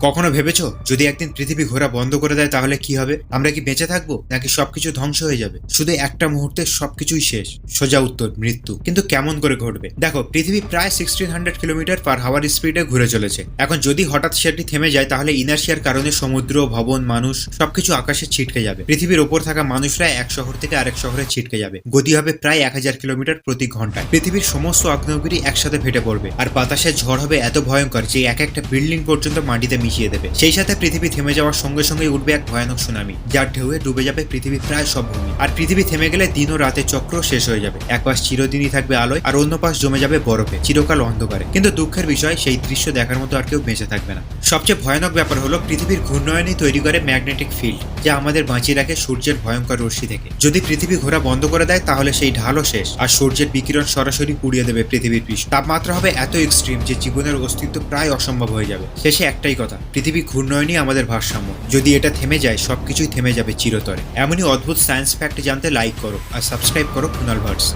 কখনো ভেবেছো, যদি একদিন পৃথিবী ঘোরা বন্ধ করে দেয় তাহলে কি হবে? আমরা কি বেঁচে থাকব, নাকি সবকিছু ধ্বংস হয়ে যাবে? শুধু একটা মুহূর্তে সবকিছুই শেষ। সোজা উত্তর, মৃত্যু। কিন্তু কেমন করে ঘটবে? দেখো, পৃথিবী প্রায় সিক্সটিন হান্ড্রেড কিলোমিটার পার হাওয়ার স্পিডে ঘুরে চলেছে। এখন যদি হঠাৎ সেটি থেমে যায়, তাহলে ইনার্শিয়ার কারণে সমুদ্র, ভবন, মানুষ, সবকিছু আকাশে ছিটকে যাবে। পৃথিবীর ওপর থাকা মানুষরা এক শহর থেকে আরেক শহরে ছিটকে যাবে। গতি হবে প্রায় এক হাজার কিলোমিটার প্রতি ঘন্টায়। পৃথিবীর সমস্ত আগ্নেয়গিরি একসাথে ফেটে পড়বে। আর বাতাসের ঝড় হবে এত ভয়ঙ্কর যে এক একটা বিল্ডিং পর্যন্ত মাটিতে মিশিয়ে দেবে। সেই সাথে পৃথিবী থেমে যাওয়ার সঙ্গে সঙ্গে উঠবে এক ভয়ানক সুনামি। যার ঢেউয়ে ডুবে যাবে পৃথিবী প্রায় সব ভূমি। আর পৃথিবী থেমে গেলে দিন ও রাতের চক্র শেষ হয়ে যাবে। এক পাশ চিরদিনই থাকবে আলোয়, আর অন্য পাশ জমে যাবে বরফে, চিরকাল অন্ধকারে। কিন্তু দুঃখের বিষয়, সেই দৃশ্য দেখার মতো আর কেউ বেঁচে থাকবে না। সবচেয়ে ভয়ানক ব্যাপার হলো পৃথিবীর ঘূর্ণয়নই তৈরি করে ম্যাগনেটিক ফিল্ড, যা আমাদের বাঁচিয়ে রাখে সূর্যের ভয়ঙ্কর রশ্মি থেকে। যদি পৃথিবী ঘোরা বন্ধ করে দেয়, তাহলে সেই ঢালও শেষ, আর সূর্যের বিকিরণ সরাসরি পুড়িয়ে দেবে পৃথিবীর পৃষ্ঠ। তাপমাত্রা হবে এত এক্সট্রিম যে জীবনের অস্তিত্ব প্রায় অসম্ভব হয়ে যাবে। শেষে একটাই কথা পৃথিবী ঘূর্ণয়নই আমাদের ভারসাম্য। যদি এটা থেমে যায়, সবকিছুই থেমে যাবে চিরতরে। এমনই অদ্ভুত সায়েন্স ফ্যাক্ট জানতে লাইক করো আর সাবস্ক্রাইব করো কুনাল ভার্স।